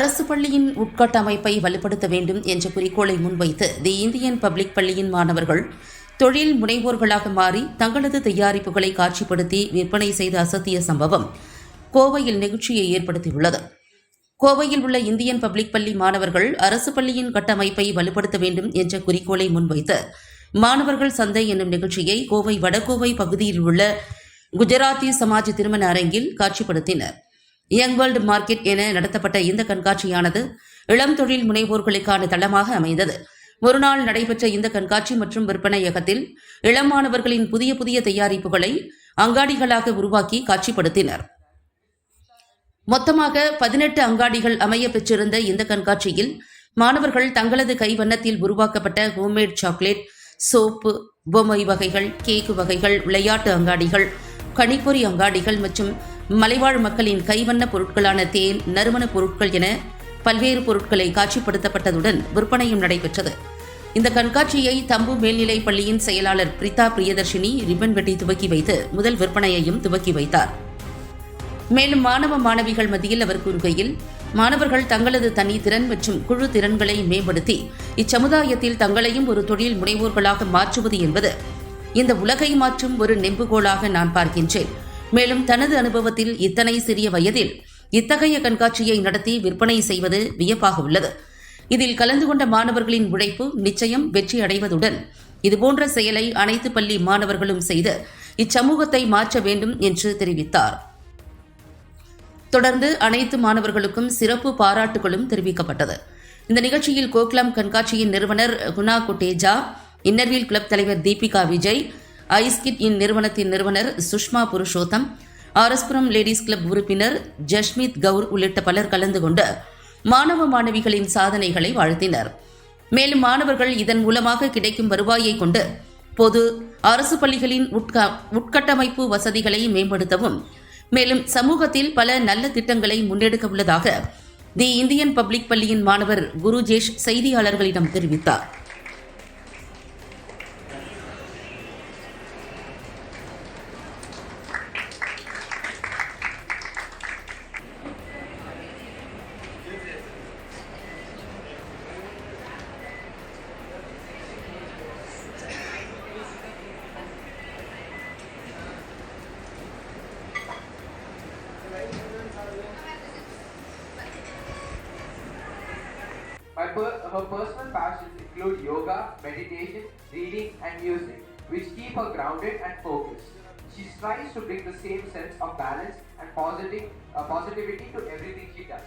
அரசு பள்ளியின் உட்கட்டமைப்பை வலுப்படுத்த வேண்டும் என்ற குறிக்கோளை முன்வைத்து தி இந்தியன் பப்ளிக் பள்ளியின் மாணவர்கள் தொழில் முனைவோர்களாக மாறி தங்களது தயாரிப்புகளை காட்சிப்படுத்தி விற்பனை செய்த அசத்திய சம்பவம் கோவையில் நிகழ்ச்சியை ஏற்படுத்தியுள்ளது. கோவையில் உள்ள இந்தியன் பப்ளிக் பள்ளி மாணவர்கள் அரசு பள்ளியின் கட்டமைப்பை வலுப்படுத்த வேண்டும் என்ற குறிக்கோளை முன்வைத்து மாணவர்கள் சந்தை என்னும் நிகழ்ச்சியை கோவை வடகோவை பகுதியில் உள்ள குஜராத்தி சமாஜ் திருமண அரங்கில் காட்சிப்படுத்தினர். யங் வேர்ல்டு மார்க்கெட் என நடத்தப்பட்ட இந்த கண்காட்சியானது இளம் தொழில் முனைவோர்களுக்கான தளமாக அமைந்தது. ஒருநாள் நடைபெற்ற இந்த கண்காட்சி மற்றும் விற்பனையகத்தில் இளம் மாணவர்களின் புதிய புதிய தயாரிப்புகளை அங்காடிகளாக உருவாக்கி காட்சிப்படுத்தினர். மொத்தமாக பதினெட்டு அங்காடிகள் அமைய பெற்றிருந்த இந்த கண்காட்சியில் மாணவர்கள் தங்களது கைவண்ணத்தில் உருவாக்கப்பட்ட ஹோம்மேட் சாக்லேட் சோப்பு பொம்மை வகைகள் கேக்கு வகைகள் விளையாட்டு அங்காடிகள் கணிப்பொறி அங்காடிகள் மற்றும் மலைவாழ் மக்களின் கைவண்ண பொருட்களான தேன் நறுமணப் பொருட்கள் என பல்வேறு பொருட்களை காட்சிப்படுத்தப்பட்டதுடன் விற்பனையும் நடைபெற்றது. இந்த கண்காட்சியை தம்பு மேல்நிலைப் பள்ளியின் செயலாளர் பிரிதா பிரியதர்ஷினி ரிப்பன் வெட்டி துவக்கி வைத்து முதல் விற்பனையையும் துவக்கி வைத்தார். மேலும் மாணவ மாணவிகள் மத்தியில் அவர் கூறுகையில் மாணவர்கள் தங்களது தனி திறன் மற்றும் குழு திறன்களை மேம்படுத்தி இச்சமுதாயத்தில் தங்களையும் ஒரு தொழில் முனைவோர்களாக மாற்றுவது என்பது இந்த உலகை மாற்றும் ஒரு நெம்புகோலாக நான் பார்க்கின்றேன். மேலும் தனது அனுபவத்தில் இத்தனை சிறிய வயதில் இத்தகைய கண்காட்சியை நடத்தி விற்பனை செய்வது வியப்பாக உள்ளது. இதில் கலந்து கொண்ட மாணவர்களின் உழைப்பு நிச்சயம் வெற்றி அடைவதுடன் இதுபோன்ற செயலை அனைத்து பள்ளி மாணவர்களும் செய்து இச்சமூகத்தை மாற்ற வேண்டும் என்று தெரிவித்தார். தொடர்ந்து அனைத்து மாணவர்களுக்கும் சிறப்பு பாராட்டுகளும் தெரிவிக்கப்பட்டது. இந்த நிகழ்ச்சியில் கோக்லாம் கண்காட்சியின் நிறுவனர் குணா குட்டேஜா இன்னர்வீல் கிளப் தலைவர் தீபிகா விஜய் ஐஸ்கிட் இன் நிறுவனத்தின் நிறுவனர் சுஷ்மா புருஷோத்தம் ஆரஸ்புரம் லேடிஸ் கிளப் உறுப்பினர் ஜஷ்மித் கவுர் உள்ளிட்ட பலர் கலந்து கொண்டு மாணவ மாணவிகளின் சாதனைகளை வாழ்த்தினர். மேலும் மாணவர்கள் இதன் மூலமாக கிடைக்கும் வருவாயை கொண்டு பொது அரசு பள்ளிகளின் உட்கா உட்கட்டமைப்பு வசதிகளை மேம்படுத்தவும் மேலும் சமூகத்தில் பல நல்ல திட்டங்களை முன்னெடுக்க உள்ளதாக தி இந்தியன் பப்ளிக் பள்ளியின் மாணவர் குருஜேஷ் செய்தியாளர்களிடம் தெரிவித்தார். Per- her personal passions include yoga, meditation, reading, and music, which keep her grounded and focused. She strives to bring the same sense of balance and positive, uh, positivity to everything she does.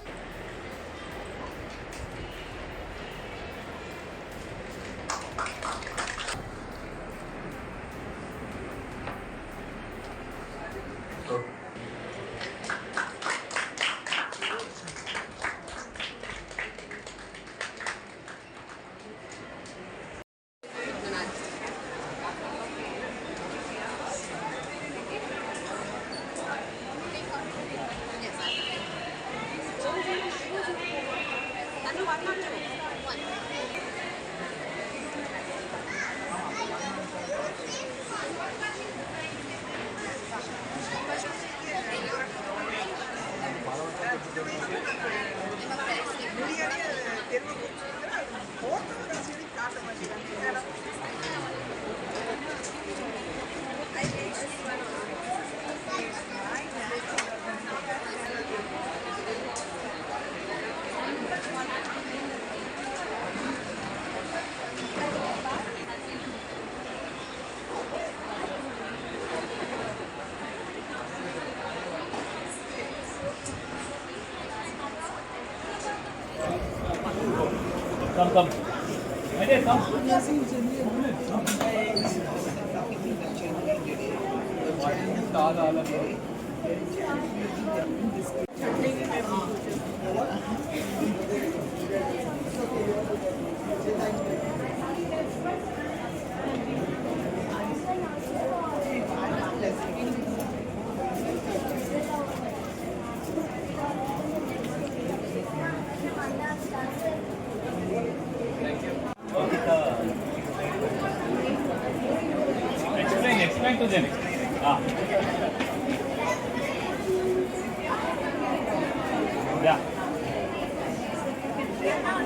玩那么久。कम कम अरे कम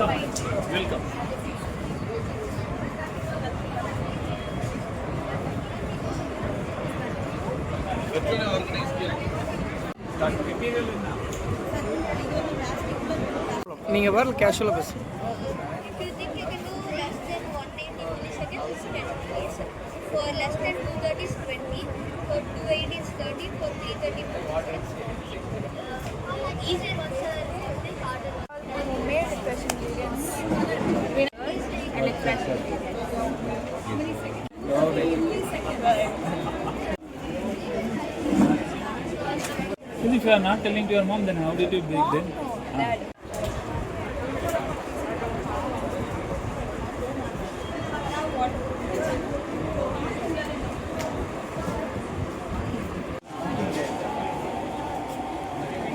welcome நீங்கள் வரல கேஷுவலாக பேசுங்க. You are not telling to your mom, then how did you break then?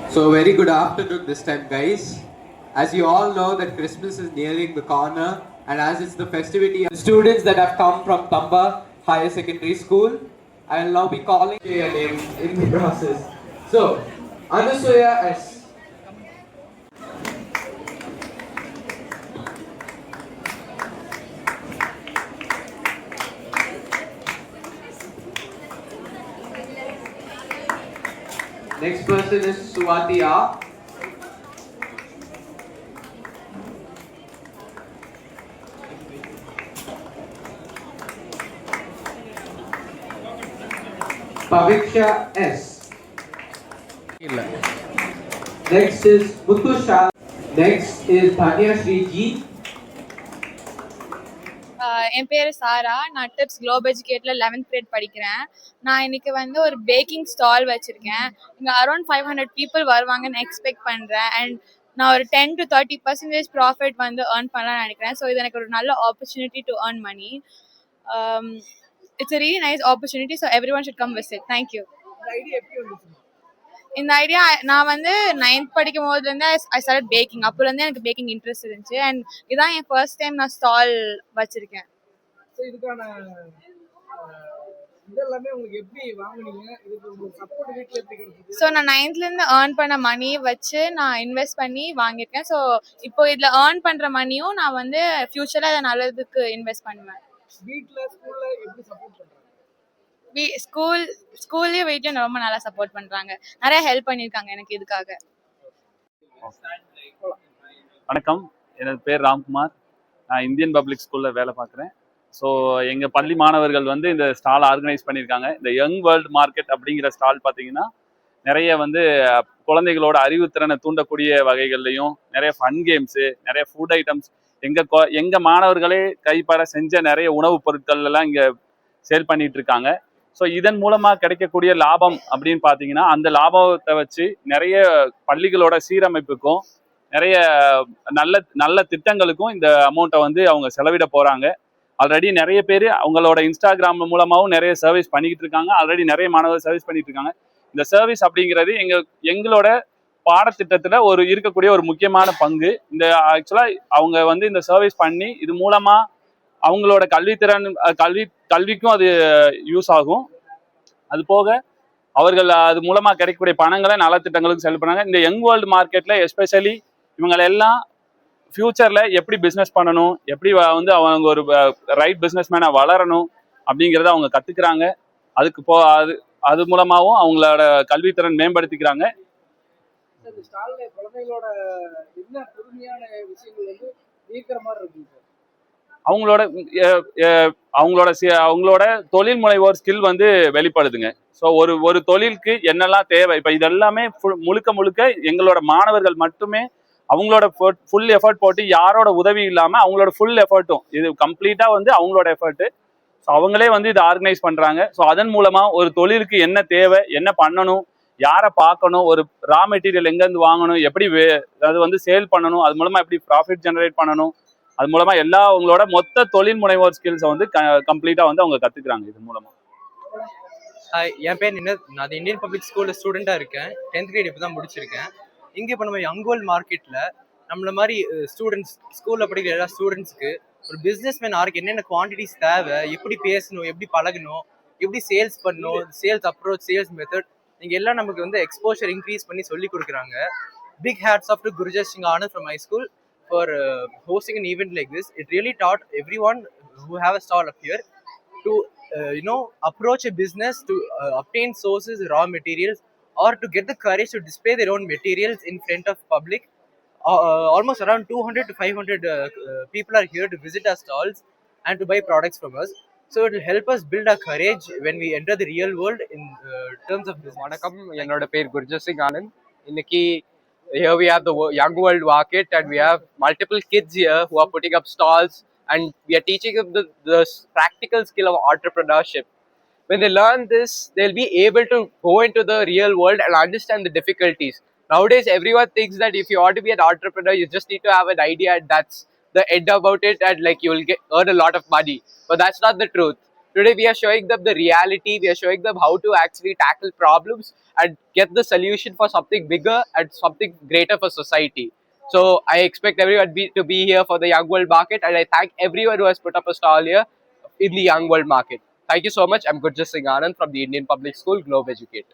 So very good afternoon this time guys. As you all know that Christmas is nearing the corner and as it's the festivity of students that have come from Tamba Higher Secondary School, I will now be calling your name in the process. So, Anusuya S. Next person is Swati R. Paviksha S. இல்லை. Next is Muthu Shah. Next is Dhanya Sri G. ஆஹ் என் பேர் சாரா. நான் tips Globe எஜுகேட்டில் eleventh grade படிக்கிறேன். நான் இன்னைக்கு வந்து ஒரு baking stall வச்சுருக்கேன். இங்கே அரௌண்ட் ஃபைவ் ஹண்ட்ரட் பீப்புள் வருவாங்கன்னு எக்ஸ்பெக்ட் பண்ணுறேன் அண்ட் நான் ஒரு ten to thirty percentage profit வந்து ஏர்ன் பண்ணலாம்னு நினைக்கிறேன். ஸோ இது எனக்கு ஒரு நல்ல opportunity to earn money it's a really nice opportunity so everyone should come visit thank you இந்த ஐடியா நான் வந்து நைன்த் படிக்கும் போதுலேருந்து ஐ ஸ்டார்ட் பேக்கிங் அப்போலேருந்து எனக்கு பேக்கிங் இன்ட்ரெஸ்ட் இருந்துச்சு. அண்ட் இதான் என் ஃபர்ஸ்ட் டைம் நான் ஸ்டால் வச்சுருக்கேன். ஸோ நான் நைன்த்லேருந்து ஏர்ன் பண்ண மணி வச்சு நான் இன்வெஸ்ட் பண்ணி வாங்கியிருக்கேன். ஸோ இப்போ இதில் ஏர்ன் பண்ணுற மணியும் நான் வந்து ஃப்யூச்சரில் அதை நல்லதுக்கு இன்வெஸ்ட் பண்ணுவேன் வீட்டில் ஸ்கூலில் எப்படி சப்போர்ட் பண்ணுறாங்க வீ ஸ்கூல் ஸ்கூல்லேயும் வீட்லேயும் ரொம்ப நல்லா சப்போர்ட் பண்ணுறாங்க நிறைய ஹெல்ப் பண்ணியிருக்காங்க எனக்கு இதுக்காக. வணக்கம். எனது பேர் ராம்குமார். நான் இந்தியன் பப்ளிக் ஸ்கூலில் வேலை பார்க்குறேன். ஸோ எங்கள் பள்ளி மாணவர்கள் வந்து இந்த ஸ்டால் ஆர்கனைஸ் பண்ணியிருக்காங்க. இந்த யங் வேர்ல்ட் மார்க்கெட் அப்படிங்கிற ஸ்டால் பார்த்தீங்கன்னா நிறைய வந்து குழந்தைகளோட அறிவுத்திறனை தூண்டக்கூடிய வகைகள்லையும் நிறைய ஃபன் கேம்ஸு நிறைய ஃபுட் ஐட்டம்ஸ் எங்கள் கொ எங்கள் மாணவர்களே கைப்பட செஞ்ச நிறைய உணவுப் பொருட்கள் எல்லாம் இங்கே சேல் பண்ணிட்டு இருக்காங்க. ஸோ இதன் மூலமாக கிடைக்கக்கூடிய லாபம் அப்படின்னு பார்த்தீங்கன்னா அந்த லாபத்தை வச்சு நிறைய பள்ளிகளோட சீரமைப்புக்கும் நிறைய நல்ல நல்ல திட்டங்களுக்கும் இந்த அமௌண்ட்டை வந்து அவங்க செலவிட போகிறாங்க ஆல்ரெடி நிறைய பேர் அவங்களோட இன்ஸ்டாகிராம் மூலமாகவும் நிறைய சர்வீஸ் பண்ணிக்கிட்டு இருக்காங்க. ஆல்ரெடி நிறைய மாணவர் சர்வீஸ் பண்ணிட்டு இருக்காங்க. இந்த சர்வீஸ் அப்படிங்கிறது எங்கள் எங்களோட பாடத்திட்டத்தில் ஒரு இருக்கக்கூடிய ஒரு முக்கியமான பங்கு. இந்த ஆக்சுவலாக அவங்க வந்து இந்த சர்வீஸ் பண்ணி இது மூலமாக அவங்களோட கல்வித்திறன் கல்வி கல்விக்கும் அது யூஸ் ஆகும். அது போக அவர்கள் அது மூலமா கிடைக்கக்கூடிய பணங்களை நலத்திட்டங்களுக்கு செல் பண்ணாங்க. இந்த யங் வேர்ல்டு மார்க்கெட்ல எஸ்பெஷலி இவங்களெல்லாம் ஃபியூச்சர்ல எப்படி பிஸ்னஸ் பண்ணணும் எப்படி வந்து அவங்க ஒரு ரைட் பிஸ்னஸ் வளரணும் அப்படிங்கிறத அவங்க கத்துக்கிறாங்க. அதுக்கு போ அது அது மூலமாகவும் அவங்களோட கல்வித்திறன் மேம்படுத்திக்கிறாங்க. குழந்தைகளோட என்ன புதுமையான விஷயங்கள் வந்து ஈர்க்கிற மாதிரி இருக்குங்க சார்? அவங்களோட அவங்களோட அவங்களோட தொழில் முனைவோர் ஸ்கில் வந்து வெளிப்படுதுங்க. ஸோ ஒரு ஒரு தொழிலுக்கு என்னெல்லாம் தேவை? இப்போ இதெல்லாமே முழுக்க முழுக்க எங்களோட மாணவர்கள் மட்டுமே அவங்களோட ஃபுல் எஃபர்ட் போட்டு யாரோட உதவி இல்லாமல் அவங்களோட ஃபுல் எஃபர்ட்டும் இது கம்ப்ளீட்டாக வந்து அவங்களோட எஃபர்ட்டு ஸோ அவங்களே வந்து இதை ஆர்கனைஸ் பண்ணுறாங்க ஸோ அதன் மூலமாக ஒரு தொழிலுக்கு என்ன தேவை என்ன பண்ணணும் யாரை பார்க்கணும் ஒரு ரா மெட்டீரியல் எங்கேருந்து வாங்கணும் எப்படி வே அது வந்து சேல் பண்ணணும் அது மூலமாக எப்படி ப்ராஃபிட் ஜெனரேட் பண்ணணும் அது மூலமா எல்லா அவங்களோட மொத்த தொழில் முனைவோர் ஸ்கில்ஸை வந்து கம்ப்ளீட்டா வந்து அவங்க கத்துக்கிறாங்க இது மூலமா. ஹாய் என் பேர் நின்னத் நான் அது இந்தியன் பப்ளிக் ஸ்கூலில் ஸ்டூடெண்ட்டாக இருக்கேன். டென்த் கிரேட் இப்போ தான் முடிச்சிருக்கேன். இங்கே இப்போ நம்ம யங்கோல் மார்க்கெட்டில் நம்மள மாதிரி ஸ்டூடெண்ட்ஸ் ஸ்கூலில் படிக்கிற எல்லா ஸ்டூடெண்ட்ஸ்க்கு ஒரு பிஸ்னஸ் மேன் ஆருக்கு என்னென்ன குவான்டிட்டிஸ் தேவை எப்படி பேசணும் எப்படி பழகணும் எப்படி சேல்ஸ் பண்ணணும் சேல்ஸ் அப்ரோச் சேல்ஸ் மெத்தட் நீங்கள் எல்லாம் நமக்கு வந்து எக்ஸ்போஷர் இன்க்ரீஸ் பண்ணி சொல்லி கொடுக்குறாங்க. Big hats off to Gurujas Singh Anand from my school for hosting an event like this it really that everyone who have a stall up here to uh, you know approach a business to uh, obtain sources raw materials or to get the courage to display their own materials in front of public uh, uh, almost around 200 to 500 uh, uh, people are here to visit our stalls and to buy products from us so it will help us build our courage when we enter the real world in uh, terms of business வணக்கம் என்னோட பேர் குர்ஜத் சிங் ஆனந்த் இன்னைக்கு here we have the young world market and we have multiple kids here who are putting up stalls and we are teaching them the, the practical skill of entrepreneurship. When they learn this they'll be able to go into the real world and understand the difficulties. Nowadays everyone thinks that if you want to be an entrepreneur you just need to have an idea and that's the end about it and like you will get earn a lot of money. But that's not the truth Today we are showing them the reality, we are showing them how to actually tackle problems and get the solution for something bigger and something greater for society. So I expect everyone be, to be here for the Young World Market and I thank everyone who has put up a stall here in the Young World Market. Thank you so much. I'm Gurjas Singh Anand from the Indian Public School, Globe Educate.